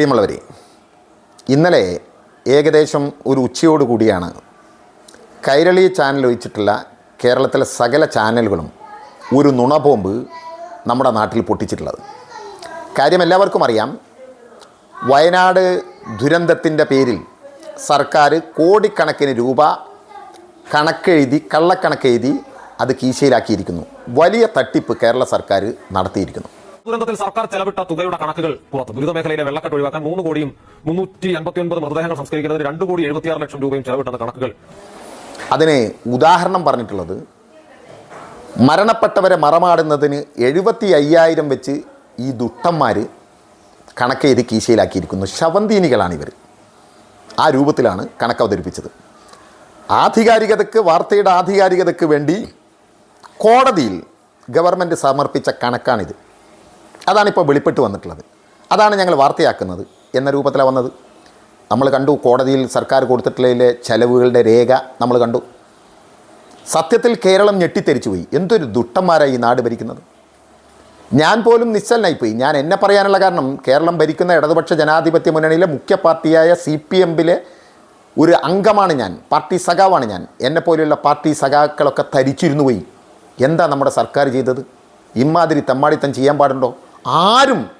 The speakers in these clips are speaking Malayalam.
പ്രിയമുള്ളവരെ ഇന്നലെ ഏകദേശം ഒരു ഉച്ചയോട് കൂടിയാണ് കൈരളി ചാനൽ ഒഴിച്ചിട്ടുള്ള കേരളത്തിലെ സകല ചാനലുകളും ഒരു നുണബോംബ് നമ്മുടെ നാട്ടിൽ പൊട്ടിച്ചിട്ടുള്ളത്. കാര്യം എല്ലാവർക്കും അറിയാം വയനാട് ദുരന്തത്തിന്റെ പേരിൽ സർക്കാർ കോടിക്കണക്കിന് രൂപ കണക്കെഴുതി കള്ളക്കണക്കെഴുതി അത് കീശയിലാക്കിയിരിക്കുന്നു. വലിയ തട്ടിപ്പ് കേരള സർക്കാർ നടത്തിയിരിക്കുന്നു. ദുരന്തത്തിൽ സർക്കാർ ചെലവിട്ട തുകയുടെ കണക്കുകൾ പുറത്ത്. ദുരിത മേഖലയിലെ വെള്ളക്കെട്ട് ഒഴിവാക്കാൻ മൂന്ന് കോടിയും മുന്നൂറ്റി അൻപത്തി ഒൻപത് മൃതദേഹങ്ങൾ സംസ്കരിക്കുന്നതിന് രണ്ട് കോടി എഴുപത്തിയാറ് ലക്ഷം രൂപയും ചെലവിട്ടെന്ന കണക്കുകൾ. അതിനെ ഉദാഹരണം പറഞ്ഞിട്ടുള്ളത് മരണപ്പെട്ടവരെ മറമാടുന്നതിന് എഴുപത്തി അയ്യായിരം വെച്ച് ഈ ദുഷ്ടന്മാർ കണക്കെഴുതി കീശയിലാക്കിയിരിക്കുന്നു. ശവന്തീനികളാണ് ഇവർ ആ രൂപത്തിലാണ് കണക്ക് അവതരിപ്പിച്ചത്. ആധികാരികതയ്ക്ക് വാർത്തയുടെ ആധികാരികതയ്ക്ക് വേണ്ടി കോടതിയിൽ ഗവൺമെന്റ് സമർപ്പിച്ച കണക്കാണിത്. അതാണിപ്പോൾ വെളിപ്പെട്ട് വന്നിട്ടുള്ളത്. അതാണ് ഞങ്ങൾ വാർത്തയാക്കുന്നത്. എന്ന രൂപത്തിലാണ് വന്നത്. നമ്മൾ കണ്ടു കോടതിയിൽ സർക്കാർ കൊടുത്തിട്ടുള്ളതിലെ ചെലവുകളുടെ രേഖ നമ്മൾ കണ്ടു. സത്യത്തിൽ കേരളം ഞെട്ടിത്തെരിച്ചു പോയി. എന്തൊരു ദുഷ്ടന്മാരായി ഈ നാട് ഭരിക്കുന്നത്. ഞാൻ പോലും നിശ്ചലനായിപ്പോയി. ഞാൻ എന്നെ പറയാനുള്ള കാരണം കേരളം ഭരിക്കുന്ന ഇടതുപക്ഷ ജനാധിപത്യ മുന്നണിയിലെ മുഖ്യ പാർട്ടിയായ സി പി എമ്മിലെ ഒരു അംഗമാണ് ഞാൻ. പാർട്ടി സഖാവാണ് ഞാൻ. എന്നെ പോലെയുള്ള പാർട്ടി സഖാക്കളൊക്കെ തരിച്ചിരുന്നു പോയി. എന്താ നമ്മുടെ സർക്കാർ ചെയ്തത്? ഇമാതിരി തെമ്മാടിത്തം ചെയ്യാൻ പാടുണ്ടോ? ആരും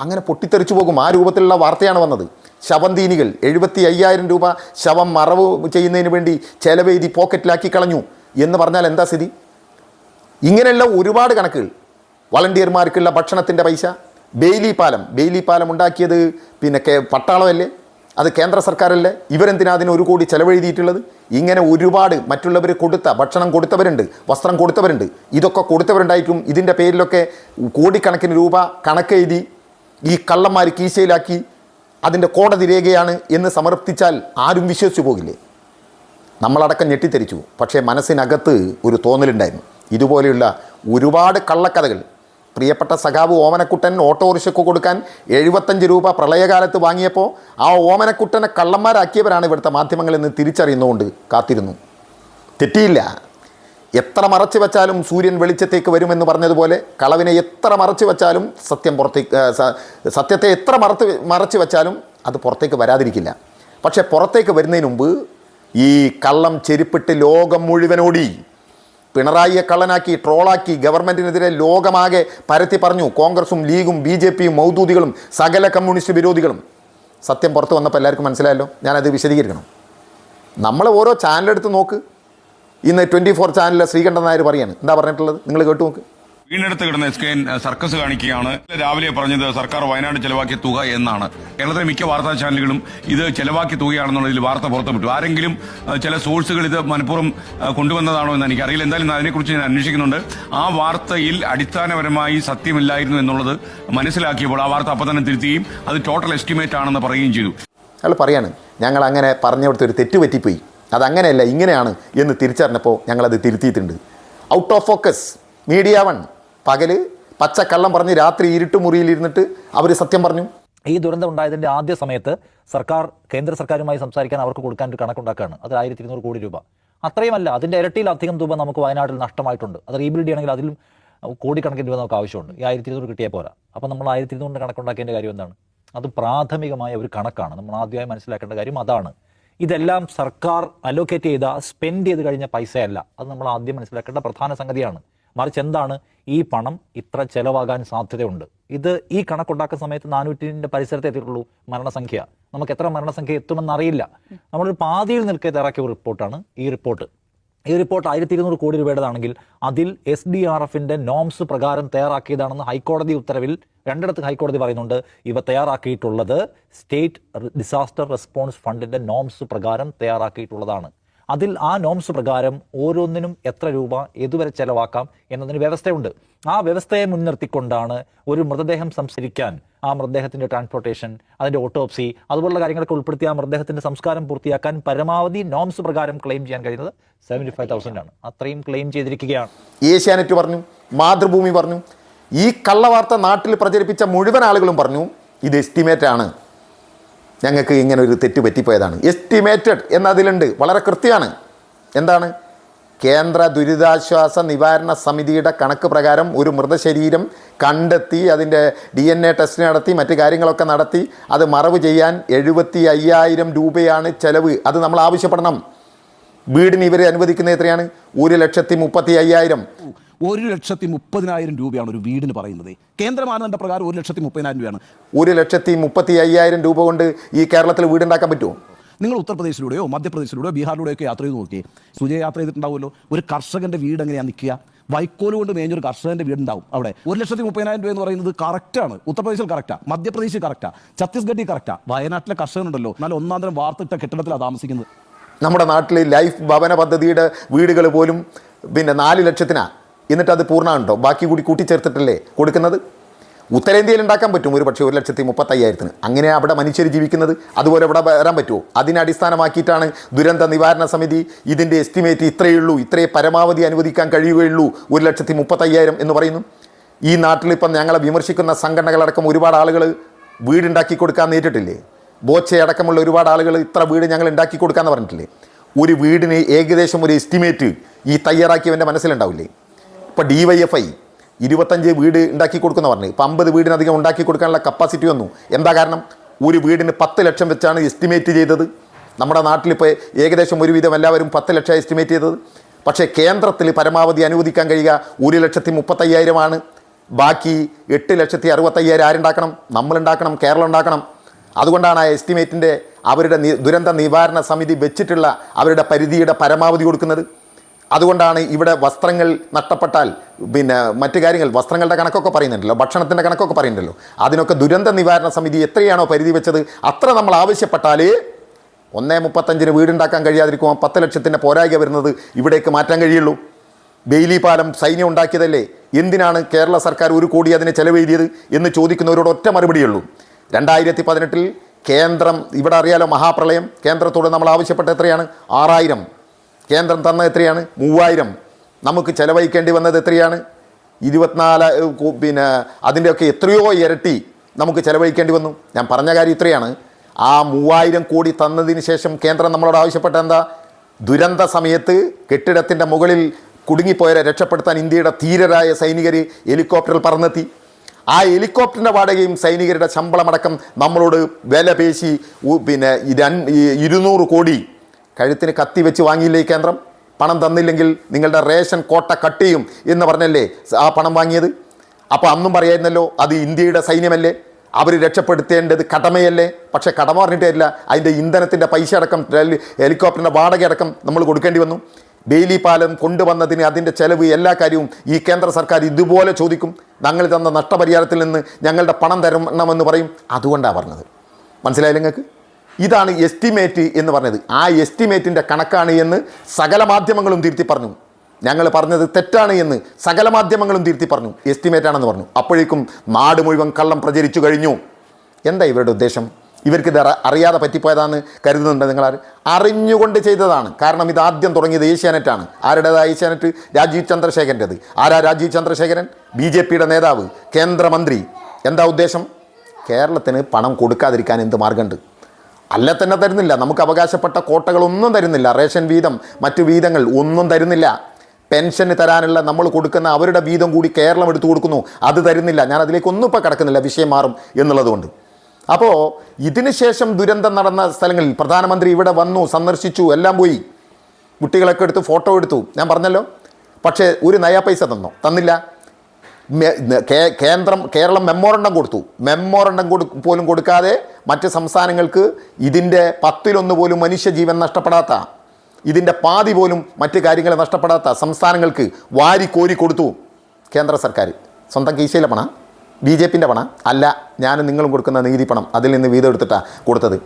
അങ്ങനെ പൊട്ടിത്തെറിച്ചു പോകും. ആ രൂപത്തിലുള്ള വാർത്തയാണ് വന്നത്. ശവന്തീനികൾ എഴുപത്തി അയ്യായിരം രൂപ ശവം മറവ് ചെയ്യുന്നതിന് വേണ്ടി ചെലവെഴുതി പോക്കറ്റിലാക്കി കളഞ്ഞു എന്ന് പറഞ്ഞാൽ എന്താ സ്ഥിതി? ഇങ്ങനെയുള്ള ഒരുപാട് കണക്കുകൾ. വളണ്ടിയർമാർക്കുള്ള ഭക്ഷണത്തിന്റെ പൈസ. ബെയിലി പാലം. ബെയിലി പാലം ഉണ്ടാക്കിയത് പിന്നെ പട്ടാളമല്ലേ? അത് കേന്ദ്ര സർക്കാരല്ലേ? ഇവരെന്തിനാ അതിന് ഒരു കോടി ചെലവെഴുതിയിട്ടുള്ളത്? ഇങ്ങനെ ഒരുപാട് മറ്റുള്ളവർ കൊടുത്ത ഭക്ഷണം കൊടുത്തവരുണ്ട് വസ്ത്രം കൊടുത്തവരുണ്ട്. ഇതൊക്കെ കൊടുത്തവരുണ്ടായിട്ടും ഇതിന്റെ പേരിലൊക്കെ കോടിക്കണക്കിന് രൂപ കണക്കെഴുതി ഈ കള്ളന്മാർ കീശയിലാക്കി അതിന്റെ കോടതി രേഖയാണ് എന്ന് സമർപ്പിച്ചാൽ ആരും വിശ്വസിച്ചു പോകില്ലേ? നമ്മളടക്കം ഞെട്ടിത്തെരിച്ചു. പക്ഷേ മനസ്സിനകത്ത് ഒരു തോന്നലുണ്ടായിരുന്നു. ഇതുപോലെയുള്ള ഒരുപാട് കള്ളക്കഥകൾ പ്രിയപ്പെട്ട സഖാവ് ഓമനക്കുട്ടൻ ഓട്ടോറിക്ഷയ്ക്ക് കൊടുക്കാൻ എഴുപത്തഞ്ച് രൂപ പ്രളയകാലത്ത് വാങ്ങിയപ്പോൾ ആ ഓമനക്കുട്ടനെ കള്ളന്മാരാക്കിയവരാണ് ഇവിടുത്തെ മാധ്യമങ്ങളെന്ന് തിരിച്ചറിയുന്നുകൊണ്ട് കാത്തിരുന്നു. തെറ്റിയില്ല. എത്ര മറച്ചു വെച്ചാലും സൂര്യൻ വെളിച്ചത്തേക്ക് വരുമെന്ന് പറഞ്ഞതുപോലെ കളവിനെ എത്ര മറച്ചു വെച്ചാലും സത്യം പുറത്തേക്ക് സത്യത്തെ എത്ര മറത്ത് മറച്ചു വെച്ചാലും അത് പുറത്തേക്ക് വരാതിരിക്കില്ല. പക്ഷേ പുറത്തേക്ക് വരുന്നതിന് മുമ്പ് ഈ കള്ളം ചെരുപ്പിട്ട് ലോകം മുഴുവനോടി. പിണറായിയെ കള്ളനാക്കി ട്രോളാക്കി ഗവൺമെന്റിനെതിരെ ലോകമാകെ പരത്തി പറഞ്ഞു കോൺഗ്രസും ലീഗും ബി ജെ പിയും മൗദൂദികളും സകല കമ്മ്യൂണിസ്റ്റ് വിരോധികളും. സത്യം പുറത്ത് വന്നപ്പോൾ എല്ലാവർക്കും മനസ്സിലായല്ലോ. ഞാനത് വിശദീകരിക്കണം. നമ്മൾ ഓരോ ചാനലെടുത്ത് നോക്ക്. ഇന്ന് ട്വന്റി ഫോർ ചാനലിലെ ശ്രീകണ്ഠൻ നായർ പറയാണ്. എന്താ പറഞ്ഞിട്ടുള്ളത്? നിങ്ങൾ കേട്ടു നോക്ക്. വീണ്ടെടുത്ത് കിടന്ന എസ് കെ സർക്കസ് കാണിക്കുകയാണ്. രാവിലെ പറഞ്ഞത് സർക്കാർ വയനാട് ചെലവാക്കിയ തുക എന്നാണ്. കേരളത്തിലെ മിക്ക വാർത്താ ചാനലുകളും ഇത് ചെലവാക്കിയ തുകയാണെന്നുള്ളതിൽ വാർത്ത പുറത്തുവിട്ടു ആരെങ്കിലും ചില സോഴ്സുകൾ ഇത് മനഃപൂർവം കൊണ്ടുവന്നതാണോ എന്ന് എനിക്കറിയില്ല. എന്തായാലും അതിനെക്കുറിച്ച് ഞാൻ അന്വേഷിക്കുന്നുണ്ട്. ആ വാർത്തയിൽ അടിസ്ഥാനപരമായി സത്യമില്ലായിരുന്നു എന്നുള്ളത് മനസ്സിലാക്കിയപ്പോൾ ആ വാർത്ത അപ്പം തന്നെ തിരുത്തുകയും അത് ടോട്ടൽ എസ്റ്റിമേറ്റ് ആണെന്ന് പറയുകയും ചെയ്തു. അല്ല പറയാണ് ഞങ്ങൾ അങ്ങനെ പറഞ്ഞവിടുത്തെ ഒരു തെറ്റ് പറ്റിപ്പോയി അതങ്ങനെയല്ല ഇങ്ങനെയാണ് എന്ന് തിരിച്ചറിഞ്ഞപ്പോൾ ഞങ്ങളത് തിരുത്തിയിട്ടുണ്ട്. Out of focus Media One പകൽ പച്ചക്കള്ളം പറഞ്ഞ് രാത്രി ഇരുട്ട് മുറിയിലിരുന്നിട്ട് അവർ സത്യം പറഞ്ഞു. ഈ ദുരന്തം ഉണ്ടായതിന്റെ ആദ്യ സമയത്ത് സർക്കാർ കേന്ദ്ര സർക്കാരുമായി സംസാരിക്കാൻ അവർക്ക് കൊടുക്കാൻ ഒരു കണക്കുണ്ടാക്കുകയാണ്. അത് ആയിരത്തി ഇരുന്നൂറ് കോടി രൂപ. അത്രയുമല്ല അതിന്റെ ഇരട്ടിയിലധികം രൂപ നമുക്ക് വയനാട്ടിൽ നഷ്ടമായിട്ടുണ്ട്. അത് റീബിൽഡ് ചെയ്യണമെങ്കിൽ അതിലും കോടിക്കണക്കിന് രൂപ നമുക്ക് ആവശ്യമുണ്ട്. ഈ ആയിരത്തി ഇരുന്നൂറ് കിട്ടിയാൽ പോരാ. അപ്പോൾ നമ്മൾ ആയിരത്തി ഇരുന്നൂറിന്റെ കണക്കുണ്ടാക്കേണ്ട കാര്യം എന്താണ്? അത് പ്രാഥമികമായ ഒരു കണക്കാണ്. നമ്മൾ ആദ്യമായി മനസ്സിലാക്കേണ്ട കാര്യം അതാണ്. ഇതെല്ലാം സർക്കാർ അലോക്കേറ്റ് ചെയ്ത സ്പെൻഡ് ചെയ്ത് കഴിഞ്ഞ പൈസയല്ല. അത് നമ്മൾ ആദ്യം മനസ്സിലാക്കേണ്ട പ്രധാന സംഗതിയാണ്. മറിച്ച് എന്താണ് ഈ പണം ഇത്ര ചെലവാകാൻ സാധ്യതയുണ്ട്? ഇത് ഈ കണക്കുണ്ടാക്കുന്ന സമയത്ത് നാനൂറ്റിന്റെ പരിസരത്തെ എത്തിയിട്ടുള്ളൂ മരണസംഖ്യ. നമുക്ക് എത്ര മരണസംഖ്യ എത്തുമെന്ന് അറിയില്ല നമ്മളൊരു പാതിയിൽ നിൽക്കേ ഒരു റിപ്പോർട്ടാണ് ഈ റിപ്പോർട്ട്. ഈ റിപ്പോർട്ട് ആയിരത്തി ഇരുന്നൂറ് കോടി രൂപയുടേതാണെങ്കിൽ അതിൽ എസ് ഡി ആർ എഫിന്റെ നോംസ് പ്രകാരം തയ്യാറാക്കിയതാണെന്ന് ഹൈക്കോടതി ഉത്തരവിൽ രണ്ടിടത്ത് ഹൈക്കോടതി പറയുന്നുണ്ട്. ഇവ തയ്യാറാക്കിയിട്ടുള്ളത് സ്റ്റേറ്റ് ഡിസാസ്റ്റർ റെസ്പോൺസ് ഫണ്ടിന്റെ നോംസ് പ്രകാരം തയ്യാറാക്കിയിട്ടുള്ളതാണ്. അതിൽ ആ നോംസ് പ്രകാരം ഓരോന്നിനും എത്ര രൂപ ഏതുവരെ ചെലവാക്കാം എന്നതിന് വ്യവസ്ഥയുണ്ട്. ആ വ്യവസ്ഥയെ മുൻനിർത്തിക്കൊണ്ടാണ് ഒരു മൃതദേഹം സംസ്കരിക്കാൻ ആ മൃതദേഹത്തിന്റെ ട്രാൻസ്പോർട്ടേഷൻ അതിന്റെ ഓട്ടോപ്സി അതുപോലുള്ള കാര്യങ്ങളൊക്കെ ഉൾപ്പെടുത്തി ആ മൃതദേഹത്തിന്റെ സംസ്കാരം പൂർത്തിയാക്കാൻ പരമാവധി നോംസ് പ്രകാരം ക്ലെയിം ചെയ്യാൻ കഴിയുന്നത് സെവന്റി ഫൈവ് തൗസൻഡ് ആണ്. അത്രയും ക്ലെയിം ചെയ്തിരിക്കുകയാണ്. ഏഷ്യാനെറ്റ് പറഞ്ഞു മാതൃഭൂമി പറഞ്ഞു ഈ കള്ളവാർത്ത നാട്ടിൽ പ്രചരിപ്പിച്ച മുഴുവൻ ആളുകളും പറഞ്ഞു ഇത് എസ്റ്റിമേറ്റ് ആണ്. ഞങ്ങൾക്ക് ഇങ്ങനെ ഒരു തെറ്റ് പറ്റിപ്പോയതാണ്. എസ്റ്റിമേറ്റഡ് എന്നതിലുണ്ട്. വളരെ കൃത്യമാണ്. എന്താണ്? കേന്ദ്ര ദുരിതാശ്വാസ നിവാരണ സമിതിയുടെ കണക്ക് പ്രകാരം ഒരു മൃതശരീരം കണ്ടെത്തി അതിന്റെ ഡി എൻ എ ടെസ്റ്റ് നടത്തി മറ്റ് കാര്യങ്ങളൊക്കെ നടത്തി അത് മറവ് ചെയ്യാൻ എഴുപത്തി അയ്യായിരം രൂപയാണ് ചെലവ്. അത് നമ്മൾ ആവശ്യപ്പെടണം. വീടിന് ഇവരെ അനുവദിക്കുന്നത് എത്രയാണ്? ഒരു ലക്ഷത്തി മുപ്പത്തി അയ്യായിരം ഒരു ലക്ഷത്തി മുപ്പതിനായിരം രൂപയാണ് ഒരു വീടിന് പറയുന്നത്. കേന്ദ്ര മാനദണ്ഡ പ്രകാരം ഒരു ലക്ഷത്തി മുപ്പതിനായിരം രൂപയാണ്. ഒരു ലക്ഷത്തി മുപ്പത്തി അയ്യായിരം രൂപ കൊണ്ട് ഈ കേരളത്തിൽ വീടുണ്ടാക്കാൻ പറ്റുമോ? നിങ്ങൾ ഉത്തർപ്രദേശിലൂടെയോ മധ്യപ്രദേശിലൂടെയോ ബീഹാറിലൂടെയോ ഒക്കെ യാത്ര ചെയ്ത് നോക്കിയേ. സുജയ യാത്ര ചെയ്തിട്ടുണ്ടാവുമല്ലോ. ഒരു കർഷകന്റെ വീട് എങ്ങനെയാണ് നിൽക്കുക? വൈക്കോൽ കൊണ്ട് മേഞ്ഞൊരു കർഷകന്റെ വീടുണ്ടാവും അവിടെ. ഒരു ലക്ഷത്തി മുപ്പതിനായിരം രൂപ എന്ന് പറയുന്നത് കറക്റ്റാണ് ഉത്തർപ്രദേശിൽ കറക്റ്റാ മധ്യപ്രദേശിൽ കറക്റ്റാ ഛത്തീസ്ഗഡിൽ കറക്റ്റാ വയനാട്ടിലെ കർഷകനുണ്ടല്ലോ. നല്ല ഒന്നാം തരം വാർത്തിട്ട കെട്ടിടത്തിലാണ് താമസിക്കുന്നത്. നമ്മുടെ നാട്ടിൽ ലൈഫ് ഭവന പദ്ധതിയുടെ വീടുകൾ പോലും പിന്നെ നാല് ലക്ഷത്തിനാ. എന്നിട്ട് അത് പൂർണമുണ്ടോ ബാക്കി കൂടി കൂട്ടിച്ചേർത്തിട്ടല്ലേ കൊടുക്കുന്നത്? ഉത്തരേന്ത്യയിൽ ഉണ്ടാക്കാൻ പറ്റും ഒരു പക്ഷേ ഒരു ലക്ഷത്തി മുപ്പത്തയ്യായിരത്തിന്. അങ്ങനെ അവിടെ മനുഷ്യർ ജീവിക്കുന്നത് അതുപോലെ ഇവിടെ വരാൻ പറ്റുമോ? അതിനെ അടിസ്ഥാനമാക്കിയിട്ടാണ് ദുരന്ത നിവാരണ സമിതി ഇതിന്റെ എസ്റ്റിമേറ്റ് ഇത്രയേ ഉള്ളൂ ഇത്രയേ പരമാവധി അനുവദിക്കാൻ കഴിയുകയുള്ളൂ ഒരു ലക്ഷത്തി മുപ്പത്തയ്യായിരം എന്ന് പറയുന്നു. ഈ നാട്ടിൽ ഇപ്പം ഞങ്ങളെ വിമർശിക്കുന്ന സംഘടനകളടക്കം ഒരുപാട് ആളുകൾ വീടുണ്ടാക്കി കൊടുക്കാൻ നേരിട്ടില്ലേ? ബോച്ചയടക്കമുള്ള ഒരുപാട് ആളുകൾ ഇത്ര വീട് ഞങ്ങൾ ഉണ്ടാക്കി കൊടുക്കാമെന്ന് പറഞ്ഞിട്ടില്ലേ? ഒരു വീടിന് ഏകദേശം ഒരു എസ്റ്റിമേറ്റ് ഈ തയ്യാറാക്കിയവന്റെ മനസ്സിലുണ്ടാവില്ലേ? ഇപ്പോൾ ഡി വൈ എഫ് ഐ ഇരുപത്തഞ്ച് വീട് ഉണ്ടാക്കി കൊടുക്കുന്ന പറഞ്ഞു. ഇപ്പം അമ്പത് വീടിനധികം ഉണ്ടാക്കി കൊടുക്കാനുള്ള കപ്പാസിറ്റി വന്നു. എന്താ കാരണം? ഒരു വീടിന് പത്ത് ലക്ഷം വെച്ചാണ് എസ്റ്റിമേറ്റ് ചെയ്തത്. നമ്മുടെ നാട്ടിലിപ്പോൾ ഏകദേശം ഒരുവിധം എല്ലാവരും പത്ത് ലക്ഷം എസ്റ്റിമേറ്റ് ചെയ്തത്. പക്ഷേ കേന്ദ്രത്തിൽ പരമാവധി അനുവദിക്കാൻ കഴിയുക ഒരു ലക്ഷത്തി മുപ്പത്തയ്യായിരമാണ് ബാക്കി എട്ട് ലക്ഷത്തി അറുപത്തയ്യായിരം ആരുണ്ടാക്കണം? നമ്മളുണ്ടാക്കണം കേരളം ഉണ്ടാക്കണം അതുകൊണ്ടാണ് ആ എസ്റ്റിമേറ്റിന്റെ അവരുടെ ദുരന്ത നിവാരണ സമിതി വെച്ചിട്ടുള്ള അവരുടെ പരിധിയുടെ പരമാവധി കൊടുക്കുന്നത്. അതുകൊണ്ടാണ് ഇവിടെ വസ്ത്രങ്ങൾ നഷ്ടപ്പെട്ടാൽ പിന്നെ മറ്റു കാര്യങ്ങൾ വസ്ത്രങ്ങളുടെ കണക്കൊക്കെ പറയുന്നുണ്ടല്ലോ ഭക്ഷണത്തിന്റെ കണക്കൊക്കെ പറയുന്നുണ്ടല്ലോ. അതിനൊക്കെ ദുരന്ത നിവാരണ സമിതി എത്രയാണോ പരിധി വെച്ചത് അത്ര നമ്മൾ ആവശ്യപ്പെട്ടാൽ ഒന്നേ മുപ്പത്തഞ്ചിന് വീടുണ്ടാക്കാൻ കഴിയാതിരിക്കുമ്പോൾ പത്ത് ലക്ഷത്തിന്റെ പോരായ്മ വരുന്നത് ഇവിടേക്ക് മാറ്റാൻ കഴിയുള്ളൂ. ബെയിലി പാലം സൈന്യം ഉണ്ടാക്കിയതല്ലേ? എന്തിനാണ് കേരള സർക്കാർ ഒരു കോടി അതിനെ ചെലവെഴുതിയത് എന്ന് ചോദിക്കുന്നവരോട് ഒറ്റ മറുപടിയുള്ളൂ. രണ്ടായിരത്തി പതിനെട്ടിൽ കേന്ദ്രം ഇവിടെ അറിയാലോ മഹാപ്രളയം കേന്ദ്രത്തോട് നമ്മൾ ആവശ്യപ്പെട്ട എത്രയാണ്? ആറായിരം. കേന്ദ്രം തന്ന എത്രയാണ്? മൂവായിരം. നമുക്ക് ചെലവഴിക്കേണ്ടി വന്നത് എത്രയാണ്? ഇരുപത്തിനാല് പിന്നെ അതിന്റെയൊക്കെ എത്രയോ ഇരട്ടി നമുക്ക് ചെലവഴിക്കേണ്ടി വന്നു. ഞാൻ പറഞ്ഞ കാര്യം ഇത്രയാണ്. ആ മൂവായിരം കോടി തന്നതിന് ശേഷം കേന്ദ്രം നമ്മളോട് ആവശ്യപ്പെട്ട എന്താ? ദുരന്ത സമയത്ത് കെട്ടിടത്തിന്റെ മുകളിൽ കുടുങ്ങിപ്പോയരെ രക്ഷപ്പെടുത്താൻ ഇന്ത്യയുടെ ധീരരായ സൈനികർ ഹെലികോപ്റ്ററിൽ പറന്നെത്തി. ആ ഹെലികോപ്റ്ററിന്റെ വാടകയും സൈനികരുടെ ശമ്പളമടക്കം നമ്മളോട് വില പേശി പിന്നെ ഇരുന്നൂറ് കോടി കഴുത്തിന് കത്തി വെച്ച് വാങ്ങിയില്ലേ ഈ കേന്ദ്രം? പണം തന്നില്ലെങ്കിൽ നിങ്ങളുടെ റേഷൻ കോട്ട കട്ട് ചെയ്യും എന്ന് പറഞ്ഞല്ലേ ആ പണം വാങ്ങിയത്? അപ്പോൾ അന്നും പറയായിരുന്നല്ലോ അത് ഇന്ത്യയുടെ സൈന്യമല്ലേ? അവർ രക്ഷപ്പെടുത്തേണ്ടത് കടമയല്ലേ? പക്ഷേ കടമ പറഞ്ഞിട്ടില്ല അതിന്റെ ഇന്ധനത്തിന്റെ പൈസ അടക്കം ഹെലി- ഹെലികോപ്റ്ററിന്റെ വാടക അടക്കം നമ്മൾ കൊടുക്കേണ്ടി വന്നു. ബെയിലി പാലം കൊണ്ടുവന്നതിന് അതിന്റെ ചെലവ് എല്ലാ കാര്യവും ഈ കേന്ദ്ര സർക്കാർ ഇതുപോലെ ചോദിക്കും. ഞങ്ങൾ തന്ന നഷ്ടപരിഹാരത്തിൽ നിന്ന് ഞങ്ങളുടെ പണം തരണമെന്ന് പറയും. അതുകൊണ്ടാണ് പറഞ്ഞത്. മനസ്സിലായില്ല നിങ്ങൾക്ക്? ഇതാണ് എസ്റ്റിമേറ്റ് എന്ന് പറഞ്ഞത്. ആ എസ്റ്റിമേറ്റിന്റെ കണക്കാണ് എന്ന് സകല മാധ്യമങ്ങളും തിരുത്തി പറഞ്ഞു. ഞങ്ങൾ പറഞ്ഞത് തെറ്റാണ് എന്ന് സകല മാധ്യമങ്ങളും തിരുത്തി പറഞ്ഞു. എസ്റ്റിമേറ്റ് ആണെന്ന് പറഞ്ഞു. അപ്പോഴേക്കും നാട് മുഴുവൻ കള്ളം പ്രചരിച്ചു കഴിഞ്ഞു. എന്താ ഇവരുടെ ഉദ്ദേശം? ഇവർക്ക് അറിയാതെ പറ്റിപ്പോയതാണെന്ന് കരുതുന്നുണ്ട് നിങ്ങൾ അറിഞ്ഞുകൊണ്ട് ചെയ്തതാണ്. കാരണം ഇത് ആദ്യം തുടങ്ങിയത് ഏഷ്യാനെറ്റാണ് ആരുടേതാ ഏഷ്യാനെറ്റ്? രാജീവ് ചന്ദ്രശേഖരന്റെത്. ആരാ രാജീവ് ചന്ദ്രശേഖരൻ? ബി ജെ പിയുടെ നേതാവ് കേന്ദ്രമന്ത്രി. എന്താ ഉദ്ദേശം? കേരളത്തിന് പണം കൊടുക്കാതിരിക്കാൻ എന്ത് മാർഗമുണ്ട് അല്ല തന്നെ തരുന്നില്ല. നമുക്ക് അവകാശപ്പെട്ട കോട്ടകളൊന്നും തരുന്നില്ല. റേഷൻ വീതം മറ്റു വീതങ്ങൾ ഒന്നും തരുന്നില്ല. പെൻഷന് തരാനുള്ള നമ്മൾ കൊടുക്കുന്ന അവരുടെ വീതം കൂടി കേരളം എടുത്തു കൊടുക്കുന്നു. അത് തരുന്നില്ല. ഞാൻ അതിലേക്കൊന്നും ഇപ്പോൾ കിടക്കുന്നില്ല. വിഷയം മാറും എന്നുള്ളതുകൊണ്ട്. അപ്പോൾ ഇതിനുശേഷം ദുരന്തം നടന്ന സ്ഥലങ്ങളിൽ പ്രധാനമന്ത്രി ഇവിടെ വന്നു സന്ദർശിച്ചു എല്ലാം പോയി. കുട്ടികളൊക്കെ എടുത്ത് ഫോട്ടോ എടുത്തു. ഞാൻ പറഞ്ഞല്ലോ. പക്ഷേ ഒരു നയാ പൈസ തന്നോ? തന്നില്ല. കേന്ദ്രം കേരളം മെമ്മോറണ്ടം കൊടുത്തു. മെമ്മോറണ്ടം കൊടു പോലും കൊടുക്കാതെ മറ്റ് സംസ്ഥാനങ്ങൾക്ക് ഇതിന്റെ പത്തിലൊന്ന് പോലും മനുഷ്യജീവൻ നഷ്ടപ്പെടാത്ത ഇതിന്റെ പാതി പോലും മറ്റ് കാര്യങ്ങൾ നഷ്ടപ്പെടാത്ത സംസ്ഥാനങ്ങൾക്ക് വാരി കോരി കൊടുത്തു കേന്ദ്ര സർക്കാർ. സ്വന്തം കീശയിലെ പണ ബി ജെ പിന്റെ പണ അല്ല ഞാനും നിങ്ങളും കൊടുക്കുന്ന നികുതി പണം അതിൽ നിന്ന് വീതം എടുത്തിട്ടാണ് കൊടുത്തത്.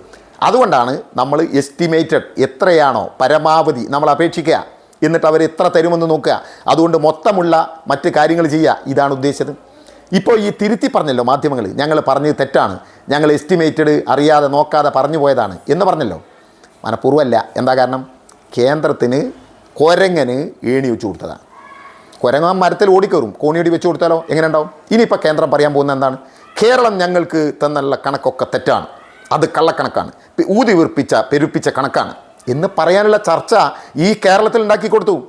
അതുകൊണ്ടാണ് നമ്മൾ എസ്റ്റിമേറ്റഡ് എത്രയാണോ പരമാവധി നമ്മൾ അപേക്ഷിക്കുക എന്നിട്ട് അവർ എത്ര തരുമെന്ന് നോക്കുക. അതുകൊണ്ട് മൊത്തമുള്ള മറ്റ് കാര്യങ്ങൾ ചെയ്യുക ഇതാണ് ഉദ്ദേശിച്ചത്. ഇപ്പോൾ ഈ തിരുത്തി പറഞ്ഞല്ലോ മാധ്യമങ്ങൾ ഞങ്ങൾ പറഞ്ഞത് തെറ്റാണ്. ഞങ്ങൾ എസ്റ്റിമേറ്റഡ് അറിയാതെ നോക്കാതെ പറഞ്ഞു പോയതാണ്. എന്ന് പറഞ്ഞല്ലോ. മനഃപൂർവമല്ല. എന്താ കാരണം? കേന്ദ്രത്തിന് കൊരങ്ങന് ഏണി വെച്ചു കൊടുത്തതാണ്. കൊരങ്ങ മരത്തിൽ ഓടിക്കയറും. കോണിയടി വെച്ച് കൊടുത്താലോ? എങ്ങനെ ഉണ്ടാവും ഇനിയിപ്പോൾ കേന്ദ്രം പറയാൻ പോകുന്ന എന്താണ്? കേരളം ഞങ്ങൾക്ക് തന്നുള്ള കണക്കൊക്കെ തെറ്റാണ്. അത് കള്ളക്കണക്കാണ്. ഊതി വീർപ്പിച്ച പെരുപ്പിച്ച കണക്കാണ്. എന്ന് പറയാനുള്ള ചർച്ച ഈ കേരളത്തിൽ ഉണ്ടാക്കി കൊടുത്തു.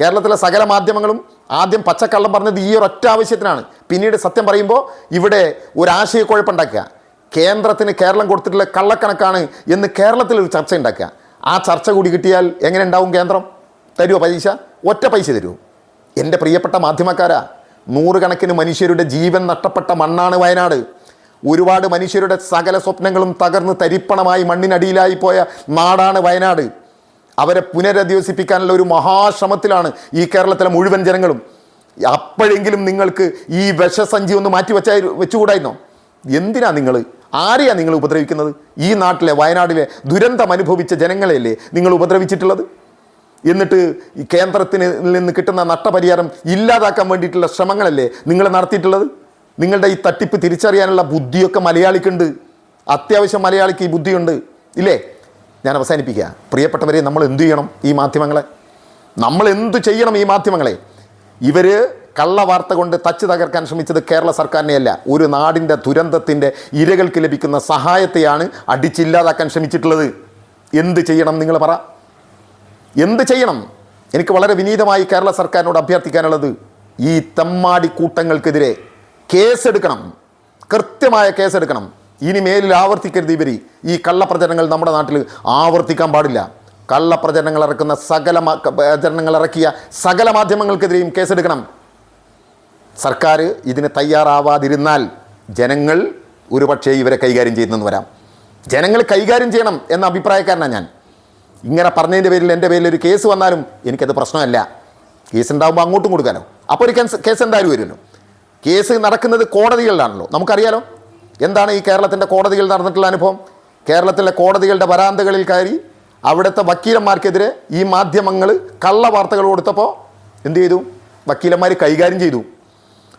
കേരളത്തിലെ സകല മാധ്യമങ്ങളും ആദ്യം പച്ചക്കള്ളം പറഞ്ഞത് ഈ ഒരൊറ്റ ആവശ്യത്തിനാണ് പിന്നീട് സത്യം പറയുമ്പോൾ ഇവിടെ ഒരു ആശയക്കുഴപ്പമുണ്ടാക്കുക കേന്ദ്രത്തിന് കേരളം കൊടുത്തിട്ടുള്ള കള്ളക്കണക്കാണ് എന്ന് കേരളത്തിൽ ഒരു ചർച്ച ഉണ്ടാക്കുക. ആ ചർച്ച കൂടി കിട്ടിയാൽ എങ്ങനെ ഉണ്ടാവും കേന്ദ്രം? തരുമോ പൈസ ഒറ്റ പൈസ തരുമോ എന്റെ പ്രിയപ്പെട്ട മാധ്യമക്കാരാ നൂറുകണക്കിന് മനുഷ്യരുടെ ജീവൻ നഷ്ടപ്പെട്ട മണ്ണാണ് വയനാട്. ഒരുപാട് മനുഷ്യരുടെ സകല സ്വപ്നങ്ങളും തകർന്ന് തരിപ്പണമായി മണ്ണിനടിയിലായി പോയ നാടാണ് വയനാട്. അവരെ പുനരധിവസിപ്പിക്കാനുള്ള ഒരു മഹാശ്രമത്തിലാണ് ഈ കേരളത്തിലെ മുഴുവൻ ജനങ്ങളും. അപ്പോഴെങ്കിലും നിങ്ങൾക്ക് ഈ വിഷസഞ്ചി ഒന്ന് മാറ്റി വെച്ചാ വെച്ചുകൂടായിരുന്നോ? എന്തിനാ നിങ്ങൾ ആരെയാ നിങ്ങൾ ഉപദ്രവിക്കുന്നത്? ഈ നാട്ടിലെ വയനാട്ടിലെ ദുരന്തം അനുഭവിച്ച ജനങ്ങളെയല്ലേ നിങ്ങൾ ഉപദ്രവിച്ചിട്ടുള്ളത്? എന്നിട്ട് ഈ കേന്ദ്രത്തിന് നിന്ന് കിട്ടുന്ന നഷ്ടപരിഹാരം ഇല്ലാതാക്കാൻ വേണ്ടിയിട്ടുള്ള ശ്രമങ്ങളല്ലേ നിങ്ങൾ നടത്തിയിട്ടുള്ളത്? നിങ്ങളുടെ ഈ തട്ടിപ്പ് തിരിച്ചറിയാനുള്ള ബുദ്ധിയൊക്കെ മലയാളിക്കുണ്ട്. അത്യാവശ്യം മലയാളിക്ക് ഈ ബുദ്ധിയുണ്ട്. ഇല്ലേ? ഞാൻ അവസാനിപ്പിക്കുക. പ്രിയപ്പെട്ടവരെ നമ്മൾ എന്തു ചെയ്യണം ഈ മാധ്യമങ്ങളെ? നമ്മൾ എന്തു ചെയ്യണം ഈ മാധ്യമങ്ങളെ? ഇവർ കള്ളവാർത്ത കൊണ്ട് തച്ച് തകർക്കാൻ ശ്രമിച്ചത് കേരള സർക്കാരിനെയല്ല. ഒരു നാടിന്റെ ദുരന്തത്തിന്റെ ഇരകൾക്ക് ലഭിക്കുന്ന സഹായത്തെയാണ് അടിച്ചില്ലാതാക്കാൻ ശ്രമിച്ചിട്ടുള്ളത്. എന്ത് ചെയ്യണം നിങ്ങൾ പറ. എന്ത് ചെയ്യണം? എനിക്ക് വളരെ വിനീതമായി കേരള സർക്കാരിനോട് അഭ്യർത്ഥിക്കാനുള്ളത് ഈ തെമ്മാടി കൂട്ടങ്ങൾക്കെതിരെ കേസെടുക്കണം. കൃത്യമായ കേസെടുക്കണം. ഇനി മേലിൽ ആവർത്തിക്കരുത് ഇവർ ഈ കള്ളപ്രചരണങ്ങൾ നമ്മുടെ നാട്ടിൽ ആവർത്തിക്കാൻ പാടില്ല. കള്ളപ്രചരണങ്ങൾ ഇറക്കുന്ന സകല പ്രചരണങ്ങൾ ഇറക്കിയ സകല മാധ്യമങ്ങൾക്കെതിരെയും കേസെടുക്കണം. സർക്കാർ ഇതിന് തയ്യാറാവാതിരുന്നാൽ ജനങ്ങൾ ഒരുപക്ഷെ ഇവരെ കൈകാര്യം ചെയ്യുന്നെന്ന് വരാം. ജനങ്ങൾ കൈകാര്യം ചെയ്യണം എന്ന അഭിപ്രായക്കാരനാണ് ഞാൻ. ഇങ്ങനെ പറഞ്ഞതിന്റെ പേരിൽ എന്റെ പേരിൽ ഒരു കേസ് വന്നാലും എനിക്കത് പ്രശ്നമല്ല. കേസ് ഉണ്ടാകുമ്പോൾ അങ്ങോട്ടും കൊടുക്കാനോ അപ്പോൾ ഒരു കേസ് എന്തായാലും വരുമല്ലോ. കേസ് നടക്കുന്നത് കോടതികളിലാണല്ലോ. നമുക്കറിയാലോ എന്താണ് ഈ കേരളത്തിന്റെ കോടതിയിൽ നടന്നിട്ടുള്ള അനുഭവം? കേരളത്തിലെ കോടതികളുടെ വരാന്തകളിൽ കയറി അവിടുത്തെ വക്കീലന്മാർക്കെതിരെ ഈ മാധ്യമങ്ങൾ കള്ള വാർത്തകൾ കൊടുത്തപ്പോൾ എന്ത് ചെയ്തു? വക്കീലന്മാർ കൈകാര്യം ചെയ്തു.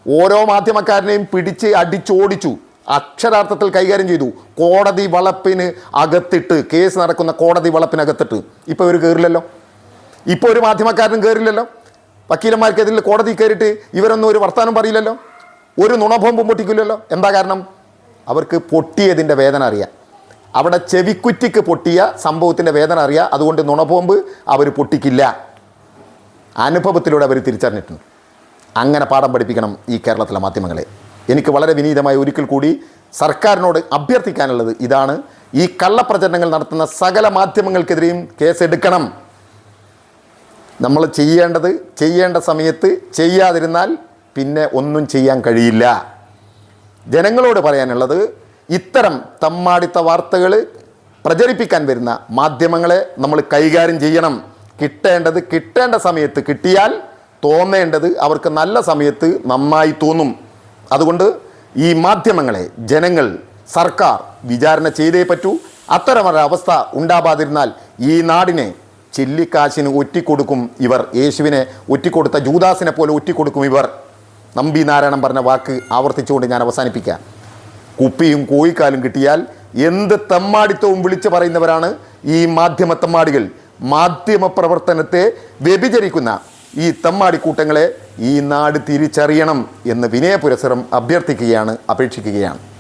ഓരോ മാധ്യമക്കാരനെയും പിടിച്ച് അടിച്ചോടിച്ചു. അക്ഷരാർത്ഥത്തിൽ കൈകാര്യം ചെയ്തു. കോടതി വളപ്പിന് അകത്തിട്ട് കേസ് നടക്കുന്ന കോടതി വളപ്പിനകത്തിട്ട്. ഇപ്പോൾ ഇവർ കയറില്ലല്ലോ ഇപ്പോൾ ഒരു മാധ്യമക്കാരനും കയറില്ലല്ലോ വക്കീലന്മാർക്കെതിരെ കോടതി കയറിയിട്ട് ഇവരൊന്നും ഒരു വർത്തമാനം പറയില്ലല്ലോ. ഒരു നുണഭോമ്പും പൊട്ടിക്കില്ലല്ലോ. എന്താ കാരണം? അവർക്ക് പൊട്ടിയതിന്റെ വേദന അറിയാം. അവിടെ ചെവിക്കുറ്റിക്ക് പൊട്ടിയ സംഭവത്തിന്റെ വേദന അറിയാം. അതുകൊണ്ട് നുണബോംബ് അവർ പൊട്ടിക്കില്ല. അനുഭവത്തിലൂടെ അവർ തിരിച്ചറിഞ്ഞിട്ടുണ്ട്. അങ്ങനെ പാഠം പഠിപ്പിക്കണം ഈ കേരളത്തിലെ മാധ്യമങ്ങളെ. എനിക്ക് വളരെ വിനീതമായി ഒരിക്കൽ കൂടി സർക്കാരിനോട് അഭ്യർത്ഥിക്കാനുള്ളത് ഇതാണ്. ഈ കള്ളപ്രചരണങ്ങൾ നടത്തുന്ന സകല മാധ്യമങ്ങൾക്കെതിരെയും കേസെടുക്കണം. നമ്മൾ ചെയ്യേണ്ടത് ചെയ്യേണ്ട സമയത്ത് ചെയ്യാതിരുന്നാൽ പിന്നെ ഒന്നും ചെയ്യാൻ കഴിയില്ല. ജനങ്ങളോട് പറയാനുള്ളത് ഇത്തരം തമ്മാടിത്ത വാർത്തകൾ പ്രചരിപ്പിക്കാൻ വരുന്ന മാധ്യമങ്ങളെ നമ്മൾ കൈകാര്യം ചെയ്യണം. കിട്ടേണ്ടത് കിട്ടേണ്ട സമയത്ത് കിട്ടിയാൽ തോന്നേണ്ടത് അവർക്ക് നല്ല സമയത്ത് നന്നായി തോന്നും. അതുകൊണ്ട് ഈ മാധ്യമങ്ങളെ ജനങ്ങൾ സർക്കാർ വിചാരണ ചെയ്തേ പറ്റൂ. അത്തരമൊരവസ്ഥ ഉണ്ടാവാതിരുന്നാൽ ഈ നാടിനെ ചില്ലിക്കാശിന് ഒറ്റിക്കൊടുക്കും ഇവർ. യേശുവിനെ ഒറ്റിക്കൊടുത്ത ജൂദാസിനെ പോലെ ഒറ്റിക്കൊടുക്കും ഇവർ. നമ്പി നാരായണൻ പറഞ്ഞ വാക്ക് ആവർത്തിച്ചുകൊണ്ട് ഞാൻ അവസാനിപ്പിക്കാം. കുപ്പിയും കോഴിക്കാലും കിട്ടിയാൽ എന്ത് തെമ്മാടിത്തവും വിളിച്ചു പറയുന്നവരാണ് ഈ മാധ്യമ തെമ്മാടികൾ. മാധ്യമ പ്രവർത്തനത്തെ വ്യഭിചരിക്കുന്ന ഈ തെമ്മാടിക്കൂട്ടങ്ങളെ ഈ നാട് തിരിച്ചറിയണം എന്ന് വിനയപുരസരം അഭ്യർത്ഥിക്കുകയാണ് അപേക്ഷിക്കുകയാണ്.